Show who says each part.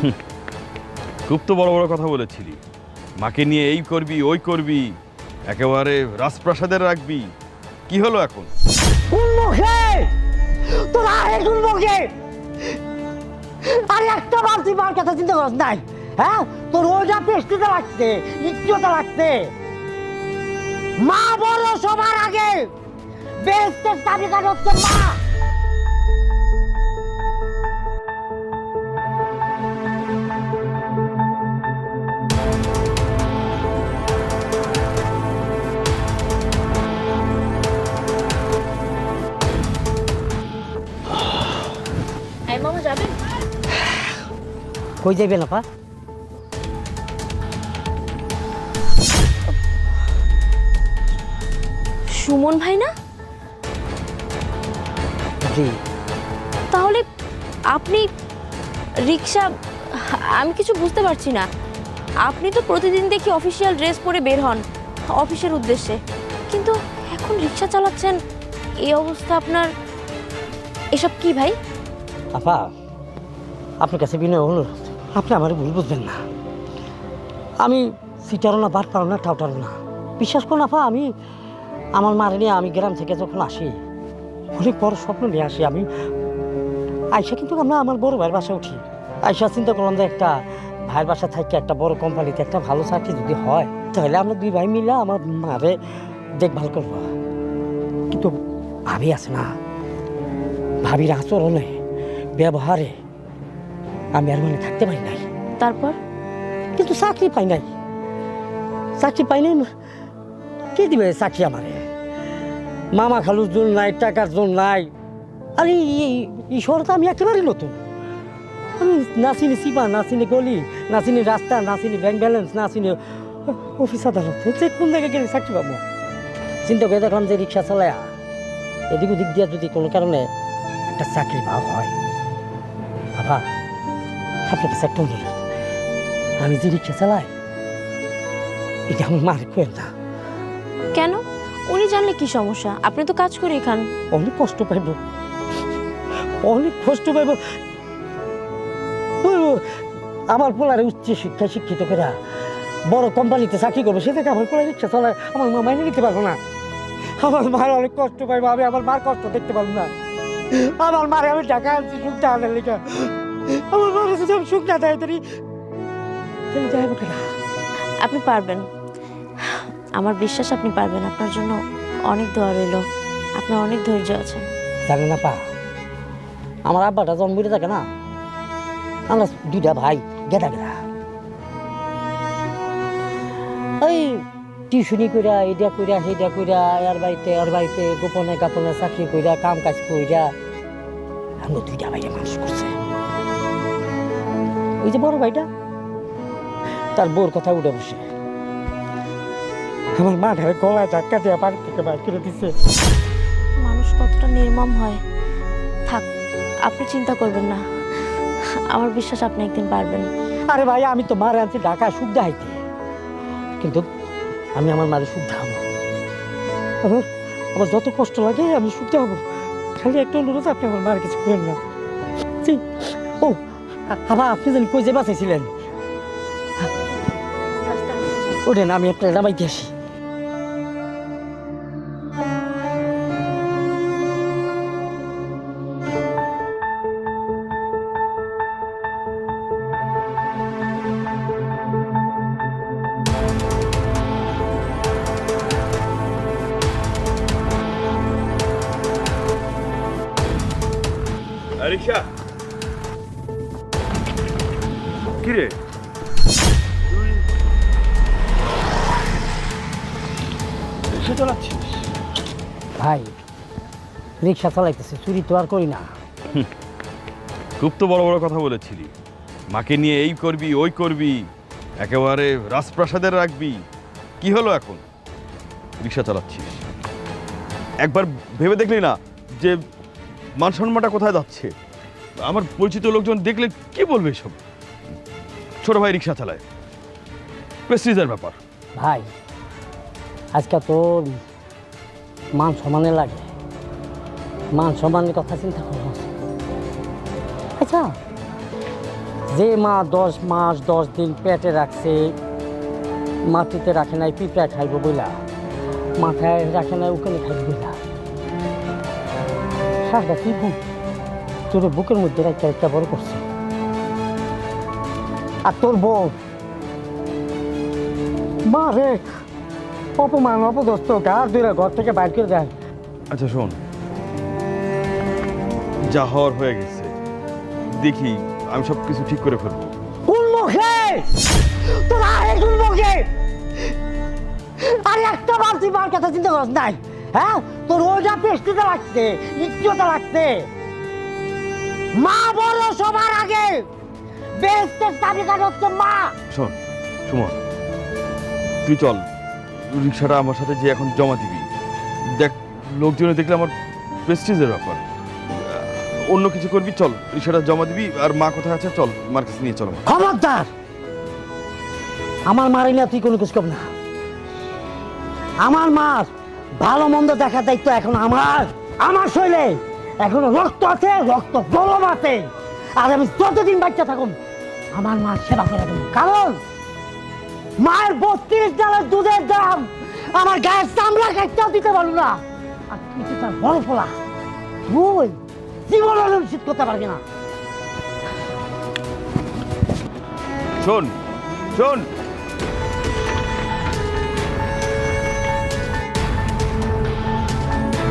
Speaker 1: খুব তো বড় বড় কথা বলেছিলি। মাকে নিয়ে এই করবি, ওই করবি, একেবারে রাজপ্রাসাদের রাখবি। কি হলো এখন?
Speaker 2: একটা নাই হ্যাঁ? তোর পেস্টিতে লাগছে ইচ্ছতে মা বলো সবার আগে বেস্টের তালিকা হচ্ছে মা। কই না পা?
Speaker 3: সুমন ভাই না?
Speaker 2: জি।
Speaker 3: তাহলে আপনি রিক্সা আমি কিছু বুঝতে পারছি না। আপনি তো প্রতিদিন দেখি অফিসিয়াল ড্রেস পরে বের হন অফিসের উদ্দেশ্যে। কিন্তু এখন রিক্সা চালাচ্ছেন এই অবস্থা আপনার এসব কি ভাই?
Speaker 2: আপা আপনার কাছে বিনয় অনুরোধ। আপনি আমার ভুল বুঝবেন না। আমি সিটারও না বাদ পারো না টাউটারও না বিশ্বাস করুন আপা, আমি আমার মারে নিয়ে আমি গ্রাম থেকে যখন আসি, অনেক বড় স্বপ্ন নিয়ে আসি আমি। আয়সা কিন্তু আমরা আমার বড় ভাইয়ের বাসায় উঠি। আয়সা চিন্তা করলাম যে একটা ভাইয়ের বাসা থেকে একটা বড় কোম্পানিতে একটা ভালো চাকরি যদি হয়, তাহলে আমরা দুই ভাই মিলে আমার মারে দেখভাল করব। কিন্তু ভাবি আছে না, ভাবির আচরণে, ব্যবহারে আমি আর মানে থাকতে পারি নাই।
Speaker 3: তারপর?
Speaker 2: কিন্তু চাকরি পাই নাই। চাকরি পাই নাই। কে দিবে চাকরি আমারে? মামা খালুর জোর নাই টাকার জোর নাই। আরে এই- শহর তো আমি একেবারে নতুন। আমি না চিনি সিপা না চিনি গলি না চিনি রাস্তা না চিনি ব্যাংক ব্যালেন্স না চিনি অফিস আদালত। যে কোন জায়গায় গেলে চাকরি পাবো? চিন্তা করে দেখলাম যে রিক্সা চালায়া এদিক ওদিক দিয়ে যদি কোনো কারণে একটা চাকরি পাওয়া হয়। বাবা আপনার কাছে একটা অনুরোধ আমি যে রিক্সা চালাই এটা আমার মার কেন না।
Speaker 3: কেন? উনি জানলে কি সমস্যা? আপনি তো কাজ করে খান।
Speaker 2: অনেক কষ্ট পাইব। অনেক কষ্ট পাইব। আমার পোলারে উচ্চ শিক্ষা শিক্ষিত করে বড় কোম্পানিতে চাকরি করব সে থেকে আমার পোলা রিক্সা চালায় আমার মা মাইনে নিতে পারব না। আমার মার অনেক কষ্ট পাইবো আমি আমার মার কষ্ট দেখতে পারব না। আমার মারে আমি টাকা আনছি সুখ লেখা। আমার মারে যদি আমি সুখ না দেয় তাহলে তাহলে যাইব কেনা
Speaker 3: আপনি পারবেন। আমার বিশ্বাস আপনি পারবেন। আপনার জন্য অনেক দোয়া রইল। আপনার অনেক ধৈর্য আছে।
Speaker 2: জানে না পা আমার আব্বাটা জন্মিতে থাকে না। আমরা দুইটা ভাই গেদা গেদা। ওই টিউশনি কইরা এটা কইরা সেটা কইরা এর বাড়িতে ওর বাড়িতে গোপনে গোপনে চাকরি কইরা কাম কাজ কইরা আমরা দুইটা ভাইয়া মানুষ করছে। ওই যে বড় ভাইটা তার বোর কথা উঠে বসে। আমার মা ঢালে গলায় ধাক্কা দিয়ে বাড়ি থেকে বাইর করে দিছে।
Speaker 3: মানুষ কতটা নির্মম হয়। থাক আপনি চিন্তা করবেন না। আমার বিশ্বাস আপনি একদিন পারবেন।
Speaker 2: আরে ভাই আমি তো মারে আনছি ঢাকা সুখ দেখাইতে। কিন্তু আমি আমার মারে সুখ দেখাবো। আমার আমার যত কষ্ট লাগে আমি সুখ দেখাবো। খালি একটা অনুরোধ আপনি আমার মার কিছু করেন না। ও আবার আপনি জানি কই যে বাঁচাইছিলেন? ওঠেন আমি একটা নামাইতে আসি।
Speaker 1: কিরে? তুই রিক্সা চালাচ্ছিস?
Speaker 2: ভাই রিক্সা চালাইতেছে চুরি তো আর করি না।
Speaker 1: খুব তো বড় বড় কথা বলেছিলি। মাকে নিয়ে এই করবি ওই করবি একেবারে রাজপ্রাসাদের রাখবি। কি হলো এখন? রিক্সা চালাচ্ছিস। একবার ভেবে দেখলি না যে মান সম্মানটা কোথায় যাচ্ছে? আমার পরিচিত লোকজন দেখলে কি বলবে সব ছোট ভাই রিক্সা চালায়। প্রেস্টিজের ব্যাপার।
Speaker 2: ভাই, আজকে তো মান সমানে লাগে। মান সম্মানের কথা চিন্তা করো। আচ্ছা যে মা দশ মাস, দশ দিন পেটে রাখছে, মাটিতে রাখে নাই, পিঁপড়ায় খাইব বইলা। মাথায় রাখে নাই ওখানে খাইব বইলা। সারটা কি বুক তোর বুকের মধ্যে একটা একটা বড় করছে। আর তোর বউ? মা রে অপমান অপদস্ত গার দুইরা ঘর থেকে বাইর করে দেয়।
Speaker 1: আচ্ছা শোন। যা হওয়ার হয়ে গেছে দেখি আমি সব কিছু ঠিক করে ফেলব।
Speaker 2: কোন মুখে? তোর আরে কোন মুখে? আরে একটা বার তুই মার কথা চিন্তা করস নাই হ্যাঁ? তোর ওইটা পেস্টিতে লাগছে ইচ্ছুটা লাগছে মা বলো সবার আগে বেস্টের তালিকাটা হচ্ছে মা।
Speaker 1: শোন সুমন তুই চল। রিক্সাটা আমার সাথে যে এখন জমা দিবি। দেখ লোকজনে দেখলে আমার প্রেস্টিজের ব্যাপার। অন্য কিছু করবি চল। রিক্সাটা জমা দিবি আর মা কোথায় আছে চল। মার কাছে নিয়ে চল আমার।
Speaker 2: খবরদার! আমার মারি না তুই কোনো কিছু কর না। আমার মার ভালো মন্দ দেখার দায়িত্ব এখন আমার। আমার শৈলে এখনও রক্ত আছে রক্ত গরম আছে। আর আমি যতদিন বাচ্চা থাকুন আমার মা সেবা করে দেবো। কারণ মায়ের বত্রিশ ডালের দুধের দাম আমার গায়ের চামড়া একটাও দিতে পারব না। আর তুই তো তার বড় ফোলা। তুই জীবন অনুষ্ঠিত করতে পারবি না।
Speaker 1: শোন শোন।